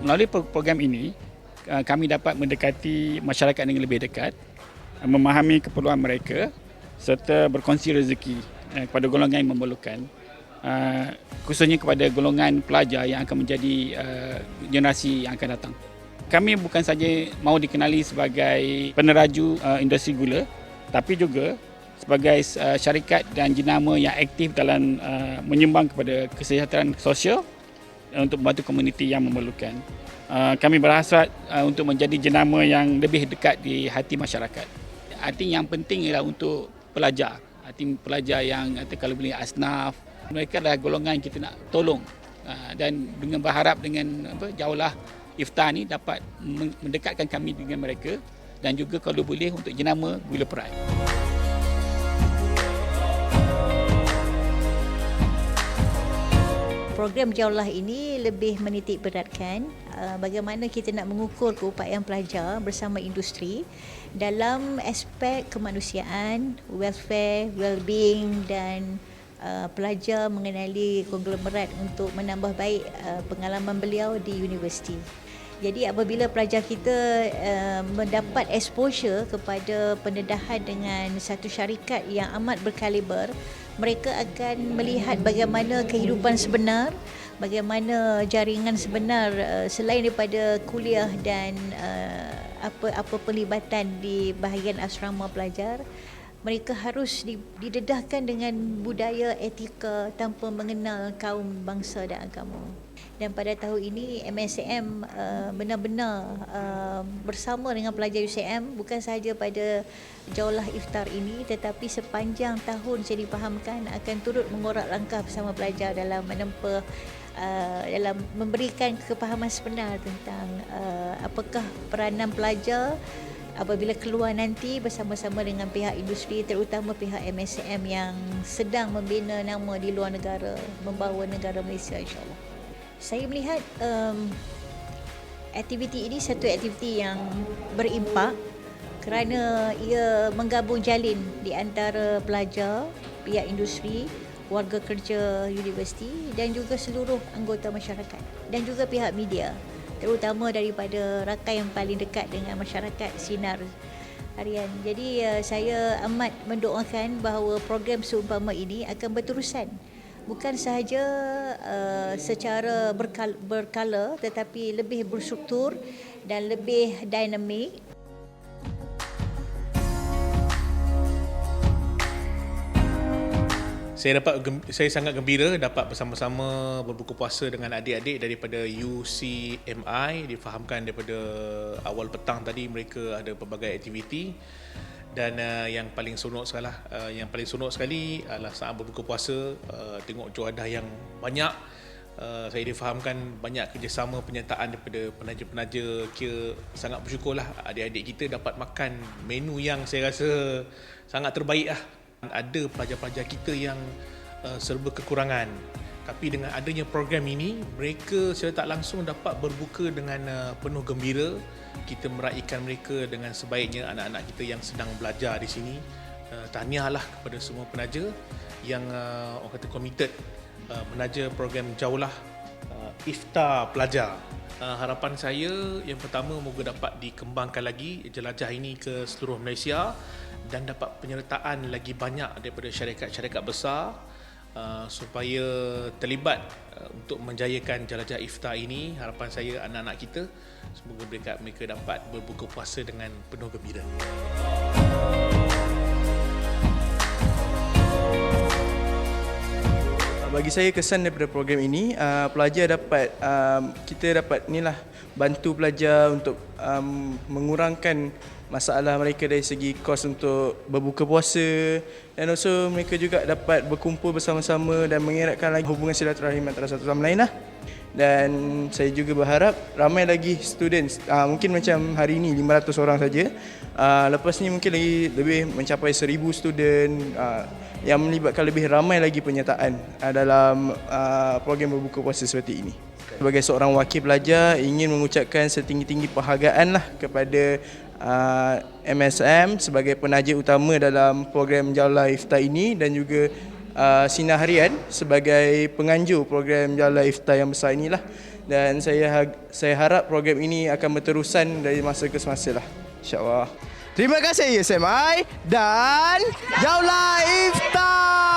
melalui program ini uh, kami dapat mendekati masyarakat dengan lebih dekat, uh, memahami keperluan mereka serta berkongsi rezeki uh, kepada golongan yang memerlukan. Khususnya kepada golongan pelajar yang akan menjadi generasi yang akan datang. Kami bukan saja mahu dikenali sebagai peneraju industri gula tapi juga sebagai syarikat dan jenama yang aktif dalam menyumbang kepada kesihatan sosial untuk membantu komuniti yang memerlukan. Uh, kami berhasrat uh, untuk menjadi jenama yang lebih dekat di hati masyarakat. Arti yang penting ialah untuk pelajar. Arti pelajar yang kalau boleh asnaf, mereka adalah golongan yang kita nak tolong. Uh, dan dengan berharap dengan apa, jauhlah iftar ni dapat mendekatkan kami dengan mereka dan juga kalau boleh untuk jenama Gula Perai. Program Jauhlah ini lebih menitik beratkan uh, bagaimana kita nak mengukur keupayaan pelajar bersama industri dalam aspek kemanusiaan, welfare, well-being dan uh, pelajar mengenali konglomerat untuk menambah baik uh, pengalaman beliau di universiti. Jadi apabila pelajar kita uh, mendapat exposure kepada pendedahan dengan satu syarikat yang amat berkaliber, mereka akan melihat bagaimana kehidupan sebenar, bagaimana jaringan sebenar uh, selain daripada kuliah dan uh, apa-apa pelibatan di bahagian asrama pelajar. Mereka harus didedahkan dengan budaya etika tanpa mengenal kaum bangsa dan agama dan pada tahun ini MSM uh, benar-benar uh, bersama dengan pelajar UCM bukan sahaja pada jauhlah iftar ini tetapi sepanjang tahun saya dipahamkan akan turut mengorak langkah bersama pelajar dalam menempuh uh, dalam memberikan kepahaman sebenar tentang uh, apakah peranan pelajar apabila keluar nanti bersama-sama dengan pihak industri terutama pihak MSM yang sedang membina nama di luar negara membawa negara Malaysia insyaAllah saya melihat um, aktiviti ini satu aktiviti yang berimpak kerana ia menggabung jalin di antara pelajar, pihak industri, warga kerja universiti dan juga seluruh anggota masyarakat dan juga pihak media terutama daripada rakan yang paling dekat dengan masyarakat sinar harian. Jadi uh, saya amat mendoakan bahawa program seumpama ini akan berterusan bukan sahaja uh, secara berkala, berkala tetapi lebih berstruktur dan lebih dinamik. Saya dapat saya sangat gembira dapat bersama-sama berbuka puasa dengan adik-adik daripada UCMI difahamkan daripada awal petang tadi mereka ada pelbagai aktiviti dan uh, yang paling seronok sekali uh, yang paling seronok sekali adalah saat berbuka puasa uh, tengok juadah yang banyak. Uh, saya difahamkan banyak kerjasama penyertaan daripada penaja-penaja kira sangat bersyukurlah adik-adik kita dapat makan menu yang saya rasa sangat terbaik lah. Ada pelajar-pelajar kita yang uh, serba kekurangan tapi dengan adanya program ini mereka secara tak langsung dapat berbuka dengan uh, penuh gembira. Kita meraihkan mereka dengan sebaiknya anak-anak kita yang sedang belajar di sini. Uh, tahniahlah kepada semua penaja yang uh, orang kata committed uh, menaja program jauhlah uh, iftar pelajar. Uh, harapan saya yang pertama moga dapat dikembangkan lagi jelajah ini ke seluruh Malaysia dan dapat penyertaan lagi banyak daripada syarikat-syarikat besar Uh, supaya terlibat uh, untuk menjayakan jelajah iftar ini. Harapan saya anak-anak kita semoga mereka mereka dapat berbuka puasa dengan penuh gembira. Bagi saya kesan daripada program ini uh, pelajar dapat um, kita dapat inilah bantu pelajar untuk um, mengurangkan masalah mereka dari segi kos untuk berbuka puasa dan also mereka juga dapat berkumpul bersama-sama dan mengeratkan lagi hubungan silaturahim antara satu sama lain lah. Dan saya juga berharap ramai lagi students, uh, mungkin macam hari ini 500 orang saja. Uh, lepas ni mungkin lagi lebih mencapai 1000 student uh, yang melibatkan lebih ramai lagi penyertaan uh, dalam uh, program berbuka puasa seperti ini. Sebagai seorang wakil pelajar ingin mengucapkan setinggi-tinggi penghargaan lah kepada uh, MSM sebagai penaja utama dalam program Jauhlah Iftar ini dan juga uh, Sinar Harian sebagai penganjur program Jauhlah Iftar yang besar inilah dan saya ha- saya harap program ini akan berterusan dari masa ke semasa lah. InsyaAllah. Terima kasih USMI dan Jaulah Iftar.